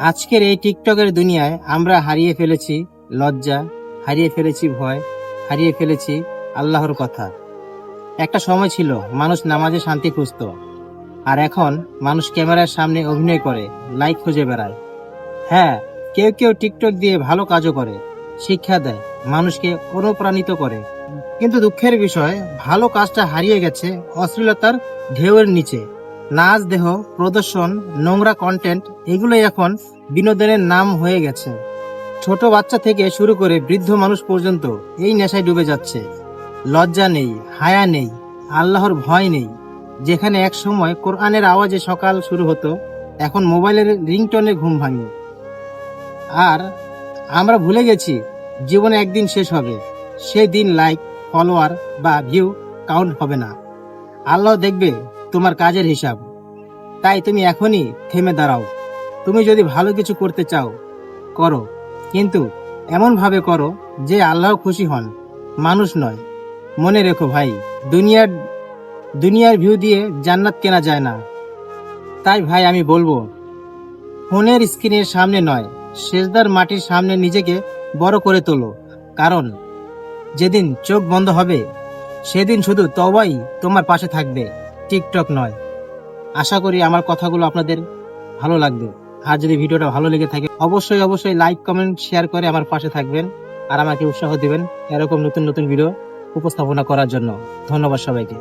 আজকের এই টিকটকের দুনিয়ায় আমরা হারিয়ে ফেলেছি লজ্জা, হারিয়ে ফেলেছি ভয়, হারিয়ে ফেলেছি আল্লাহর কথা। একটা সময় ছিল, মানুষ নামাজে শান্তি খুঁজত, আর এখন মানুষ ক্যামেরার সামনে অভিনয় করে, লাইক খুঁজে বেড়ায়। হ্যাঁ কেউ কেউ টিকটক দিয়ে ভালো কাজও করে, শিক্ষা দেয়, মানুষকে অনুপ্রাণিত করে। কিন্তু দুঃখের বিষয়, ভালো কাজটা হারিয়ে গেছে অশ্লীলতার ঢেউয়ের নিচে। নাচ, দেহ, প্রদর্শন, নোংরা কন্টেন্ট এগুলোই এখন বিনোদনের নাম হয়ে গেছে। ছোট বাচ্চা থেকে শুরু করে বৃদ্ধ মানুষ পর্যন্ত এই নেশায় ডুবে যাচ্ছে। লজ্জা নেই, হায়া নেই, আল্লাহর ভয় নেই। যেখানে এক সময় কোরআনের আওয়াজে সকাল শুরু হতো, এখন মোবাইলের রিংটনে ঘুম ভাঙে। আর আমরা ভুলে গেছি, জীবনে একদিন শেষ হবে। সেই দিন লাইক ফলোয়ার বা ভিউ কাউন্ট হবে না। আল্লাহ দেখবে তোমার কাজের হিসাব। তাই তুমি এখনই থেমে দাঁড়াও। তুমি যদি ভালো কিছু করতে চাও, করো। কিন্তু এমন ভাবে করো যে আল্লাহ খুশি হন। মানুষ নয়। মনে রেখো ভাই, দুনিয়ার দুনিয়ার ভিউ দিয়ে জান্নাত কেনা যায় না। তাই ভাই আমি বলব, ফোনের স্ক্রিনের সামনে নয়, সেজদার মাটির সামনে নিজেকে বড় করে তোলো। কারণ, যেদিন চোখ বন্ধ হবে সেদিন শুধু তবাই তোমার পাশে থাকবে, টিকটক নয়। আশা করি আমার কথাগুলো আপনাদের ভালো লাগবে। আর যদি ভিডিওটা ভালো লেগে থাকে, অবশ্যই অবশ্যই লাইক কমেন্ট শেয়ার করে আমার পাশে থাকবেন আর আমাকে উৎসাহ দেবেন এরকম নতুন নতুন ভিডিও উপস্থাপনা করার জন্য। ধন্যবাদ সবাইকে।